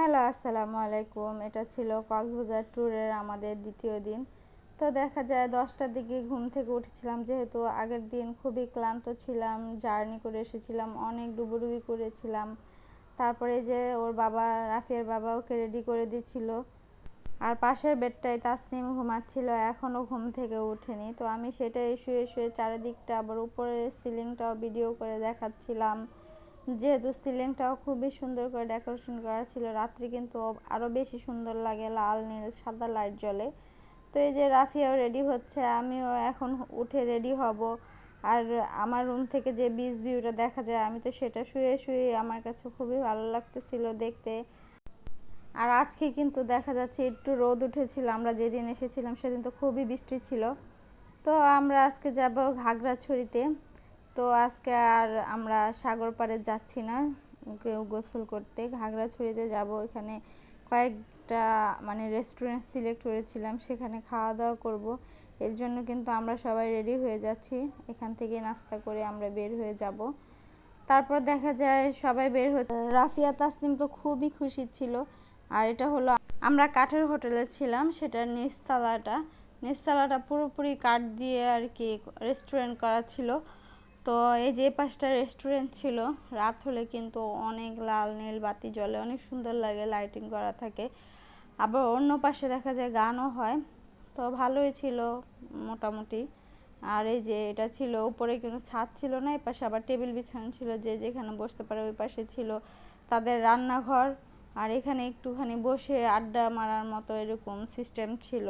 Hello, আসসালামু আলাইকুম। এটা ছিল কক্সবাজার ট্যুরের আমাদের দ্বিতীয় দিন। তো দেখা যায় দশটার দিকে ঘুম থেকে উঠেছিলাম, যেহেতু আগের দিন খুবই ক্লান্ত ছিলাম, জার্নি করে এসেছিলাম, অনেক ডুবুডুবি করেছিলাম। তারপরে যে ওর বাবা, রাফিয়ার বাবা ওকে রেডি করে দিচ্ছিল। আর পাশের বেডটায় তাসনিম ঘুমাচ্ছিল, এখনও ঘুম থেকে উঠেনি তো আমি সেটাই শুয়ে শুয়ে চারিদিকটা আবার উপরে সিলিংটাও ভিডিও করে দেখাচ্ছিলাম। যেহেতু সিলিংটাও খুবই সুন্দর করে ডেকোরেশন করা ছিল, রাত্রি কিন্তু আরও বেশি সুন্দর লাগে, লাল, নীল, সাদা লাইট জ্বলে। তো এই যে রাফিয়াও রেডি হচ্ছে, আমিও এখন উঠে রেডি হব। আর আমার রুম থেকে যে বিচ ভিউটা দেখা যায়, আমি তো সেটা শুয়ে শুয়ে আমার কাছে খুবই ভালো লাগতেছিল দেখতে। আর আজকে কিন্তু দেখা যাচ্ছে একটু রোদ উঠেছিল, আমরা যেদিন এসেছিলাম সেদিন তো খুবই বৃষ্টি ছিল। তো আমরা আজকে যাব ঘাগড়াছড়িতে। তো আজকে আর আমরা সাগর পাড়ে যাচ্ছি না। কেউ গোসল করতে। ঘাগড়াছড়িতে যাব। এখানে কয়েকটা মানে রেস্টুরেন্ট সিলেক্ট করেছিলাম। সেখানে খাওয়া দাওয়া করব। এর জন্য কিন্তু আমরা সবাই রেডি হয়ে যাচ্ছি। এখান থেকে নাস্তা করে আমরা বের হয়ে যাব। তারপর দেখা যায় সবাই বের হতে রাফিয়া তাসনিম তো খুবই খুশি ছিল। আর এটা হলো আমরা কাঠের হোটেলে ছিলাম। সেটার নিচতলাটা নিচতলাটা পুরোপুরি কাঠ দিয়ে আর কি রেস্টুরেন্ট করা ছিল। তো এই যে পাঁচটা রেস্টুরেন্ট ছিল, রাত হলে কিন্তু অনেক লাল নীল বাতি জ্বলে, অনেক সুন্দর লাগে লাইটিং করা থাকে। আবার অন্য পাশে দেখা যায় গানও হয়, তো ভালোই ছিল মোটামুটি। আর এই যে এটা ছিল, উপরে কোনো ছাদ ছিল না এই পাশে আবার টেবিল বিছানো ছিল, যে যেখানে বসতে পারে ওই পাশে ছিল তাদের রান্নাঘর। আর এখানে একটুখানি বসে আড্ডা মারার মতো এরকম সিস্টেম ছিল।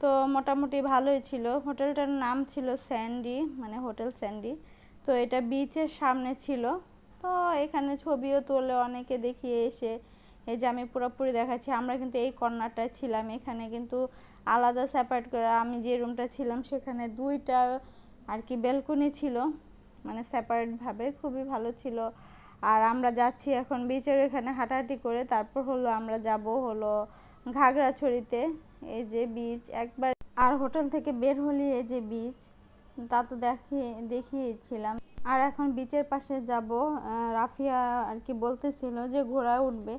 তো মোটামুটি ভালোই ছিল। হোটেলটার নাম ছিল স্যান্ডি মানে হোটেল স্যান্ডি। তো এটা বিচের সামনে ছিল। তো এখানে ছবিও তোলে, অনেকে দেখিয়ে এসে। এই যে আমি পুরোপুরি দেখাচ্ছি, আমরা কিন্তু এই কর্নারটায় ছিলাম। এখানে কিন্তু আলাদা সেপারেট করে আমি যে রুমটা ছিলাম, সেখানে দুইটা আর কি ব্যালকনি ছিল। মানে সেপারেটভাবে খুবই ভালো ছিল। আর আমরা যাচ্ছি এখন বিচের এখানে হাঁটাহাঁটি করে। তারপর হলো আমরা যাব হলো ঘাগড়াছড়িতে। এই যে বিচ একবার আর হোটেল থেকে বের হলি এই যে বিচ তা তো দেখি, দেখিয়েছিলাম। আর এখন বিচের পাশে যাব রাফিয়া আর কি বলতেছিল যে ঘোড়ায় উঠবে।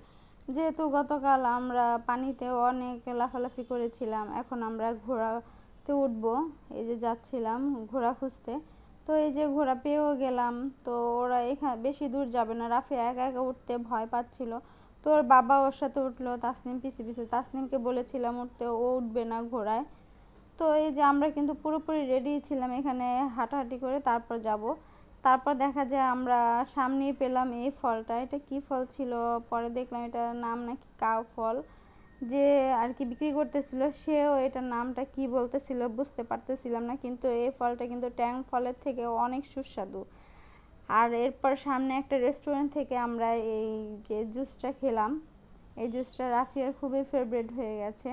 যেহেতু গতকাল আমরা পানিতে অনেক লাফালাফি করেছিলাম, এখন আমরা ঘোড়াতে উঠব। এই যে যাচ্ছিলাম ঘোড়া খুঁজতে। তো এই যে ঘোড়া পেয়েও গেলাম, তো ওরা এখানে বেশি দূর যাবে না। রাফিয়া একা একা উঠতে ভয় পাচ্ছিল। তো ওর বাবা ওর সাথে উঠল, তাসনিম পিছিয়ে পিছিয়ে তাসনিমকে বলেছিলাম উঠতে, ও উঠবে না ঘোড়ায়। তো এই যে আমরা কিন্তু পুরোপুরি রেডি ছিলাম এখানে হাঁটাহাঁটি করে তারপর যাব। তারপর দেখা যায় আমরা সামনেই পেলাম এই ফলটা। এটা কি ফল ছিল? পরে দেখলাম এটার নাম নাকি কাউ ফল। যে আর কি বিক্রি করতেছিল, সেও এটার নামটা কি বলতেছিল বুঝতে পারতেছিলাম না, কিন্তু এই ফলটা কিন্তু ট্যাং ফলের থেকে অনেক সুস্বাদু। আর এরপর সামনে একটা রেস্টুরেন্ট থেকে আমরা এই যে জুসটা খেলাম। এই জুসটা রাফিয়ার খুবই ফেভারেট হয়ে গেছে।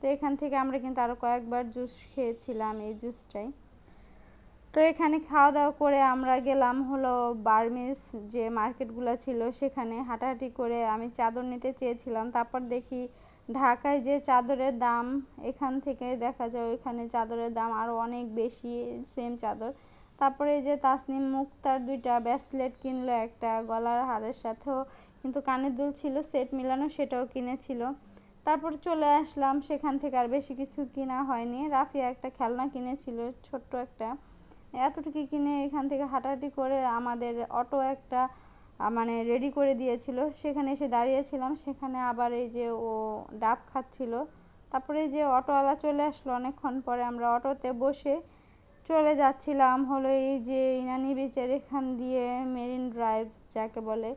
তো এখান থেকে আমরা কিন্তু আরও কয়েকবার জুস খেয়েছিলাম এই জুসটাই তো এখানে খাওয়া দাওয়া করে আমরা গেলাম হলো বার্মিস যে মার্কেটগুলো ছিল, সেখানে হাঁটাহাঁটি করে আমি চাদর নিতে চেয়েছিলাম। তারপর দেখি ঢাকায় যে চাদরের দাম, এখান থেকে দেখা যায় ওইখানে চাদরের দাম আরও অনেক বেশি সেম চাদর। তারপরে এই যে তাসনিম মুক্তার দুইটা ব্যাসলেট কিনলো একটা গলার হারের সাথেও, কিন্তু কানের দুল ছিল সেট মিলানো সেটাও কিনেছিল। তারপর চলে আসলাম, সেখান থেকে আর বেশি কিছু কিনা হয়নি। রাফিয়া একটা খেলনা কিনেছিল, ছোট্ট একটা। এতটুকু কিনে এখান থেকে হাঁটাহাঁটি করে আমাদের অটো একটা মানে রেডি করে দিয়েছিল। সেখানে এসে দাঁড়িয়েছিলাম, সেখানে আবার এই যে ও ডাব খাচ্ছিল। তারপরে যে অটোওয়ালা চলে আসলো অনেকক্ষণ পরে, আমরা অটোতে বসে চলে যাচ্ছিলাম হলো এই যে ইনানি বিচের এখান দিয়ে মেরিন ড্রাইভ যাকে বলে।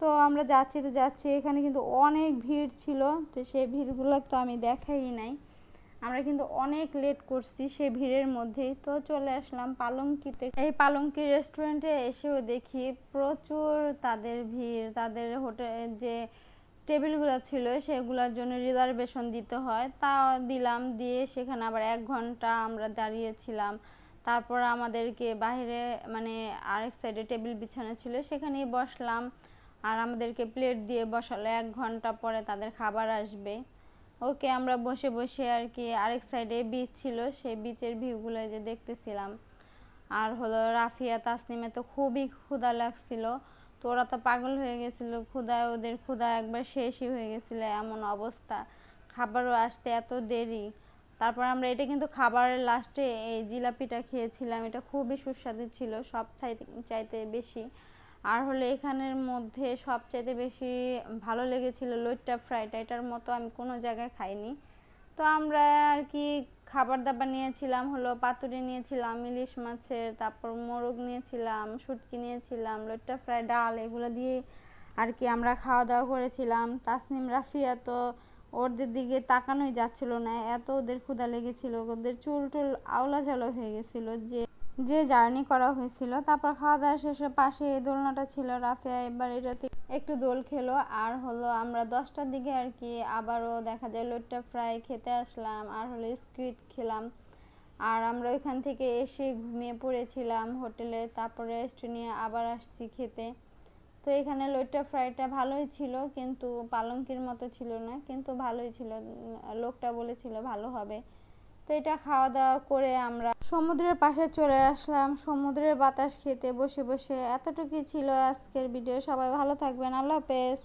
তো আমরা যাচ্ছি তো যাচ্ছি, এখানে কিন্তু অনেক ভিড় ছিল, তো সেই ভিড়গুলো তো আমি দেখাই নাই। আমরা কিন্তু অনেক লেট করছি সে ভিড়ের মধ্যেই, তো চলে আসলাম পালঙ্কিতে। এই পালঙ্কি রেস্টুরেন্টে এসেও দেখি প্রচুর তাদের ভিড়, তাদের হোটেল যে টেবিলগুলো ছিল, সেগুলোর জন্য রিজার্ভেশন দিতে হয়। তা দিলাম, দিয়ে সেখানে আবার এক ঘণ্টা আমরা দাঁড়িয়েছিলাম। তারপর আমাদেরকে বাইরে মানে আরেক সাইডে টেবিল বিছানো ছিল, সেখানেই বসলাম। আর আমাদেরকে প্লেট দিয়ে বসালো, এক ঘণ্টা পরে তাদের খাবার আসবে। ওকে আমরা বসে বসে আর কি আরেক সাইডে বিচ ছিল, সেই বিচের ভিউগুলো যে দেখতেছিলাম। আর হলো রাফিয়া, তাসনিমে তো খুবই ক্ষুধা লাগছিল। তো ওরা তো পাগল হয়ে গেছিল, ক্ষুধায় ওদের ক্ষুধা একবার শেষই হয়ে গেছিল, এমন অবস্থা। খাবারও আসতে এত দেরি। তারপর আমরা এটা কিন্তু খাবারের লাস্টে এই জিলাপিটা খেয়েছিলাম, এটা খুবই সুস্বাদু ছিল, সব চাইতে বেশি। আর হলো এখানের মধ্যে সবচাইতে বেশি ভালো লেগেছিল লইট্টা ফ্রাইটা এটার মতো আমি কোনো জায়গায় খাইনি। তো আমরা আর কি খাবার দাবার নিয়েছিলাম, হলো পাতুরি নিয়েছিলাম, ইলিশ মাছের, তারপর মোরগ নিয়েছিলাম, শুটকি নিয়েছিলাম লোটটা ফ্রাই, ডাল, এগুলো দিয়ে আর কি আমরা খাওয়া দাওয়া করেছিলাম। তাসনিম, রাফিয়া তো ওদের দিকে তাকানোই যাচ্ছিল না, এত ওদের ক্ষুধা লেগেছিল, ওদের চুল টুল আওলা ঝালো হয়ে গেছিল যে যে জার্নি করা হয়েছিল, তারপর খাওয়া দাওয়া শেষে পাশে এই দোলনাটা ছিল, রাফিয়া এবার এটাতে একটু দোল খেলো। আর হলো আমরা দশটার দিকে আর কি আবারও দেখা যায় লোটটা ফ্রাই খেতে আসলাম, আর হলো স্কুইড খেলাম। আর আমরা ওইখান থেকে এসে ঘুমিয়ে পড়েছিলাম হোটেলে, তারপরে রেস্ট নিয়ে আবার আসছি খেতে। তো এখানে লইট্টা ফ্রাইটা ভালোই ছিল, কিন্তু পালঙ্কির মতো ছিল না, কিন্তু ভালোই ছিল। লোকটা বলেছিল ভালো হবে। তো এটা খাওয়া দাওয়া করে আমরা সমুদ্রের পাশে চলে আসলাম। সমুদ্রের বাতাস খেতে বসে বসে এতটুকুই ছিল আজকের ভিডিও সবাই ভালো থাকবেন। আল্লাহ হাফেজ।